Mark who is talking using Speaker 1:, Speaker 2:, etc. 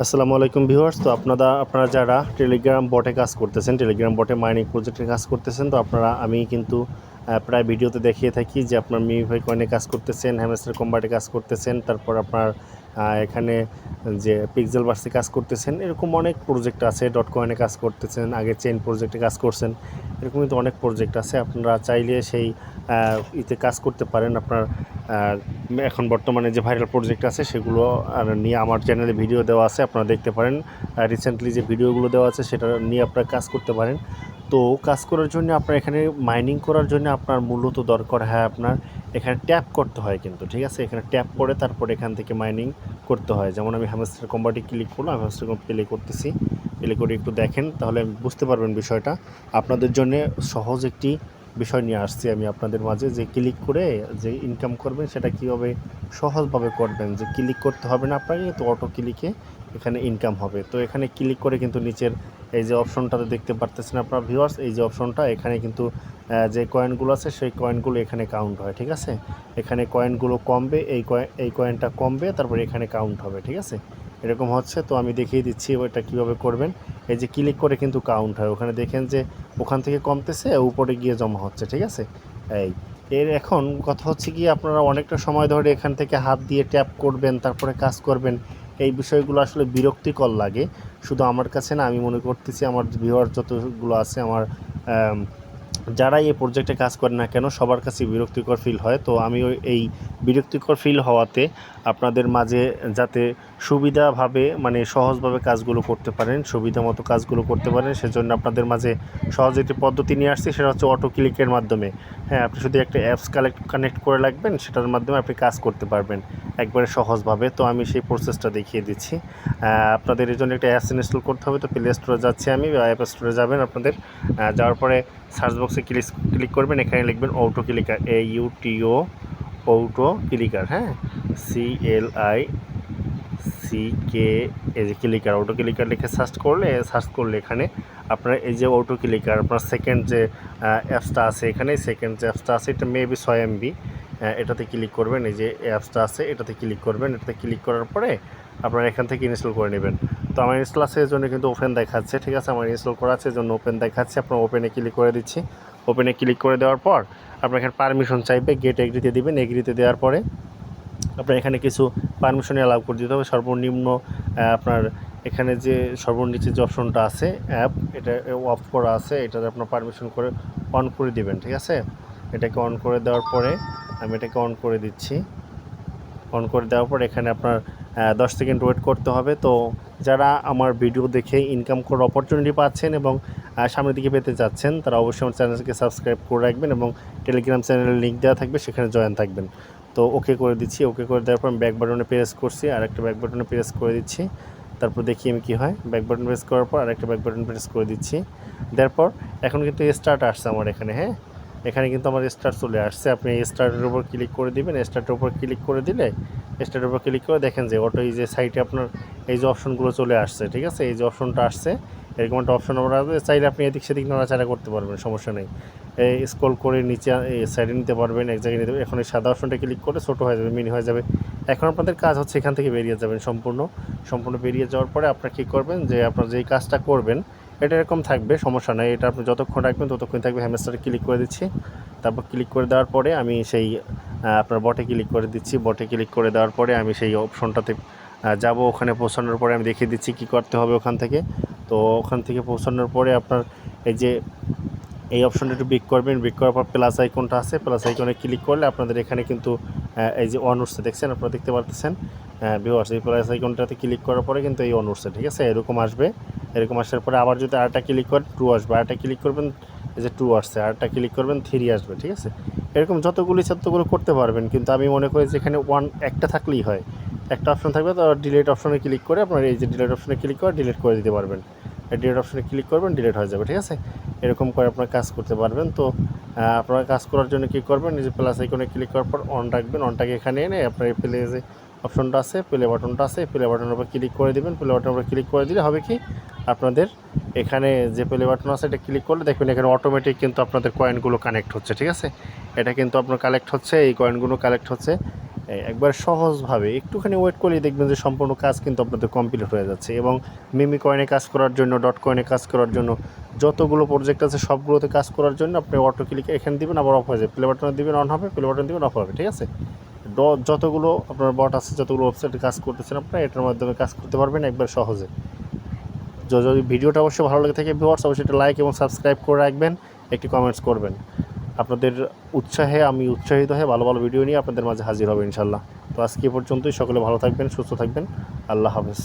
Speaker 1: আসসালামু আলাইকুম ভিউয়ার্স। তো আপনারা আপনারা যারা টেলিগ্রাম বটে কাজ করতেছেন টেলিগ্রাম বটে মাইনিং প্রজেক্টে কাজ করতেছেন, তো আপনারা, আমি কিন্তু প্রায় ভিডিওতে দেখিয়ে থাকি যে আপনার মিভাই কয়েনে কাজ করতেছেন হ্যামেস্টার কম্বাটে কাজ করতেছেন, তারপর আপনার এখানে যে পিক্সেল বার্সে কাজ করতেছেন, এরকম অনেক প্রজেক্ট আছে ডট কয়েনে কাজ করতেছেন, আগে চেন প্রজেক্টে কাজ করছেন, এরকম কিন্তু অনেক প্রজেক্ট আছে, আপনারা চাইলে সেই ইতে কাজ করতে পারেন, আপনার এখন বর্তমানে যে ভাইরাল প্রজেক্ট আছে, সেগুলো নিয়ে আমার চ্যানেলে ভিডিও দেওয়া আছে, আপনারা দেখতে পারেন রিসেন্টলি যে ভিডিওগুলো দেওয়া আছে, সেটা নিয়ে আপনারা কাজ করতে পারেন। তো কাজ করার জন্য আপনার এখানে মাইনিং করার জন্য আপনার মূলত দরকার হয় আপনার এখানে ট্যাপ করতে হয় কিন্তু, ঠিক আছে? এখানে ট্যাপ করে তারপর এখান থেকে মাইনিং করতে হয়। যেমন আমি হ্যামস্টার কম্বাটি ক্লিক করলাম হ্যামস্টার প্লে করতেছি। প্লে করে একটু দেখেন, তাহলে বুঝতে পারবেন বিষয়টা। আপনাদের জন্য সহজ একটি বিষয় নিয়ে আসছি আমি আপনাদের মাঝে, যে ক্লিক করে যে ইনকাম করবেন সেটা কীভাবে সহজভাবে করবেন, যে ক্লিক করতে হবে না আপনাকে তো অটো ক্লিকে এখানে ইনকাম হবে। তো এখানে ক্লিক করে কিন্তু নিচের এই যে অপশনটাতে দেখতে পারতেছেন আপনার ভিউয়ার্স এই যে অপশনটা, এখানে কিন্তু যে কয়েনগুলো আছে সেই কয়েনগুলো এখানে কাউন্ট হয়, ঠিক আছে? এখানে কয়েনগুলো কমবে, এই কয়েন এই কয়েনটা কমবে, তারপরে এখানে কাউন্ট হবে, ঠিক আছে? এরকম হচ্ছে তো আমি দেখিয়ে দিচ্ছি ওইটা কীভাবে করবেন। এই যে ক্লিক করে কিন্তু কাউন্ট হয়। ওখানে দেখেন যে ওখান থেকে কমতেছে উপরে গিয়ে জমা হচ্ছে ঠিক আছে? এই এর এখন কথা হচ্ছে কি আপনারা অনেকটা সময় ধরে এখান থেকে হাত দিয়ে ট্যাপ করবেন তারপরে কাজ করবেন। এই বিষয়গুলো আসলে বিরক্তিকর লাগে। শুধু আমার কাছে না আমি মনে করতেছি আমার ভিউয়ার যতগুলো আছে আমার আম, যারাই এই প্রজেক্টে কাজ করে না কেন, সবার কাছে বিরক্তিকর ফিল হয়। তো আমি এই বিরক্তিকর ফিল হওয়াতে আপনাদের মাঝে যাতে সুবিধাভাবে মানে সহজভাবে কাজগুলো করতে পারেন, সুবিধা মতো কাজগুলো করতে পারেন, সেজন্য আপনাদের মাঝে সহজ একটি পদ্ধতি নিয়ে আসছি, সেটা হচ্ছে অটো ক্লিকের মাধ্যমে। হ্যাঁ আপনি শুধু একটা অ্যাপস কালেক্ট কানেক্ট করে রাখবেন, সেটার মাধ্যমে আপনি কাজ করতে পারবেন একবারে সহজভাবে। তো আমি সেই প্রসেসটা দেখিয়ে দিচ্ছি। আপনাদের এই জন্য একটা অ্যাপস ইনস্টল করতে হবে। তো প্লে স্টোরে যাচ্ছি আমি অ্যাপ স্টোরে যাবেন আপনাদের। যাওয়ার পরে সার্চ বক্সে ক্লিক ক্লিক করবেন, এখানে লিখবেন auto clicker A U T O auto clicker হ্যাঁ? C L I C K এই যে ক্লিকার অটো ক্লিকার লিখে সার্চ করলে সার্চ করলে এখানে আপনার এই যে অটো ক্লিকার আপনার সেকেন্ড যে অ্যাপসটা আছে এখানে সেকেন্ড যে অ্যাপসটা আছে, এটা মেবি ছয় এমবি এটাতে ক্লিক করবেন, এই যে অ্যাপসটা আছে, এটাতে ক্লিক করবেন, এটাতে ক্লিক করার পরে আপনারা এখান থেকে ইনস্টল করে নেবেন। তো আমার ইনস্টল আছে জন্য কিন্তু ওপেন দেখাচ্ছে, ঠিক আছে? আমার ইনস্টল করা আছে জন্য ওপেন দেখাচ্ছে। আপনার ওপেনে ক্লিক করে দিচ্ছি। ওপেনে ক্লিক করে দেওয়ার পর আপনার এখানে পারমিশন চাইবে গেট এগ্রিতে দিবেন। এগ্রিতে দেওয়ার পরে আপনার এখানে কিছু পারমিশন অ্যালাউ করে দিতে হবে। সর্বনিম্ন আপনার এখানে যে সর্বনিচে যে অপশনটা আছে অ্যাপ এটা অফ করা আছে, এটাতে আপনার পারমিশন করে অন করে দিবেন, ঠিক আছে? এটাকে অন করে দেওয়ার পরে আমি এটাকে অন করে দিচ্ছি। অন করে দেওয়ার পর এখানে আপনার দশ সেকেন্ড ওয়েট করতে হবে। তো যারা আমার ভিডিও দেখে ইনকাম করার অপরচুনিটি পাচ্ছেন এবং সামনের দিকে পেতে যাচ্ছেন তারা অবশ্যই আমার চ্যানেলকে সাবস্ক্রাইব করে রাখবেন এবং টেলিগ্রাম চ্যানেলের লিঙ্ক দেওয়া থাকবে, সেখানে জয়েন থাকবেন। তো ওকে করে দিচ্ছি। ওকে করে দেওয়ার পর আমি ব্যাক বাটনে প্রেস করছি আর একটা ব্যাক বাটনে প্রেস করে দিচ্ছি। তারপর দেখি আমি কী হয়। ব্যাক বাটন প্রেস করার পর আরেকটা ব্যাক বাটন প্রেস করে দিচ্ছি। দেওয়ার এখন কিন্তু স্টার্ট আসছে আমার এখানে হ্যাঁ? এখানে কিন্তু আমার স্টার্ট চলে আসছে। আপনি স্টার্টের উপর ক্লিক করে দিবেন। স্টার্টের উপর ক্লিক করে দিলে স্টার্টের উপর ক্লিক করে দেখেন যে অটো এই যে সাইটে আপনার এই যে অপশনগুলো চলে আসছে, ঠিক আছে? এই যে অপশনটা আসছে, এরকম একটা অপশন আমরা চাইলে আপনি এদিক সেদিক নড়াচাড়া করতে পারবেন, সমস্যা নেই। এই স্ক্রল করে নিচে এই সাইডে নিতে পারবেন, এক জায়গায় নিতে এখন এই সাদা অপশনটা ক্লিক করে ছোটো হয়ে যাবে, মিনি হয়ে যাবে। এখন আপনাদের কাজ হচ্ছে এখান থেকে বেরিয়ে যাবেন সম্পূর্ণ। সম্পূর্ণ বেরিয়ে যাওয়ার পরে আপনার কী করবেন যে আপনার যেই কাজটা করবেন এটা এরকম থাকবে, সমস্যা নেই। এটা আপনি যতক্ষণ রাখবেন ততক্ষণ থাকবে হ্যামেস্টারে ক্লিক করে দিচ্ছি। তারপর ক্লিক করে দেওয়ার পরে আমি সেই আপনার বটে ক্লিক করে দিচ্ছি। বটে ক্লিক করে দেওয়ার পরে আমি সেই অপশনটাতে যাব। ওখানে পৌঁছানোর পরে আমি দেখিয়ে দিচ্ছি কি করতে হবে ওখান থেকে। তো ওখান থেকে পৌঁছানোর পরে আপনার এই যে এই অপশনটা একটু বিক করবেন বিক করার পর প্লাস আইকনটা আছে প্লাস আইকনে ক্লিক করলে আপনাদের এখানে কিন্তু এই যে অন দেখছেন? আপনারা দেখতে পারতেছেন? ভিউয়ার্স এই প্লাস আইকনটাতে ক্লিক করার পরে কিন্তু এই অন ঠিক আছে? এরকম আসবে। এরকম আসার পরে আবার যদি আরেকটা ক্লিক করেন টু আসবে। আরেকটা ক্লিক করবেন, এই যে টু আসছে। আরেকটা ক্লিক করবেন থ্রি আসবে, ঠিক আছে? এরকম যতগুলি ততগুলো করতে পারবেন, কিন্তু আমি মনে করি যে এখানে ওয়ান একটা থাকলেই হয়। একটা অপশন থাকবে, তো ডিলেট অপশনে ক্লিক করে আপনার এই যে ডিলেট অপশনে ক্লিক করে ডিলিট করে দিতে পারবেন। ডিলিট অপশনে ক্লিক করবেন ডিলেট হয়ে যাবে, ঠিক আছে? এরকম করে আপনার কাজ করতে পারবেন। তো আপনারা কাজ করার জন্য কী করবেন? যে প্লাস আইকনে ক্লিক করার পর অন রাখবেন। অনটাকে এখানে এনে আপনার এই প্লে যে অপশনটা আছে প্লে বাটনটা আছে প্লে বাটনের উপর ক্লিক করে দেবেন। প্লে বাটনের উপর ক্লিক করে দিলে হবে কি? আপনাদের এখানে যে প্লে বাটন আছে, এটা ক্লিক করলে দেখবেন এখানে অটোমেটিক কিন্তু আপনাদের কয়েনগুলো কানেক্ট হচ্ছে, ঠিক আছে? এটা কিন্তু আপনার কালেক্ট হচ্ছে, এই কয়েনগুলো কালেক্ট হচ্ছে। একবার সহজভাবে একটুখানি ওয়েট করলেই দেখবেন যে সম্পূর্ণ কাজ কিন্তু আপনাদের কমপ্লিট হয়ে যাচ্ছে এবং মিমি কয়েনে কাজ করার জন্য ডট কয়েনে কাজ করার জন্য, যতগুলো প্রজেক্ট আছে সবগুলোতে কাজ করার জন্য আপনি অটো ক্লিক এখানে দিবেন, আবার অফ হয়ে যাবে। প্লে বাটনে দিবেন অন হবে প্লে বাটন দিবেন অফ হবে, ঠিক আছে? যতগুলো আপনার বট আছে, যতগুলো ওয়েবসাইটে কাজ করতেছেন আপনারা, এটার মাধ্যমে কাজ করতে পারবেন একবার সহজে। যদি ভিডিওটা অবশ্যই ভালো লাগে থাকে ভিউয়ার্স অবশ্যই একটা লাইক এবং সাবস্ক্রাইব করে রাখবেন, একটি কমেন্টস করবেন। আপনাদের উৎসাহে, আমি উৎসাহিত হয়ে ভালো ভালো ভিডিও নিয়ে আপনাদের মাঝে হাজির হবে ইনশাল্লাহ। তো আজকে পর্যন্তই। সকলে ভালো থাকবেন, সুস্থ থাকবেন। আল্লাহ হাফেজ।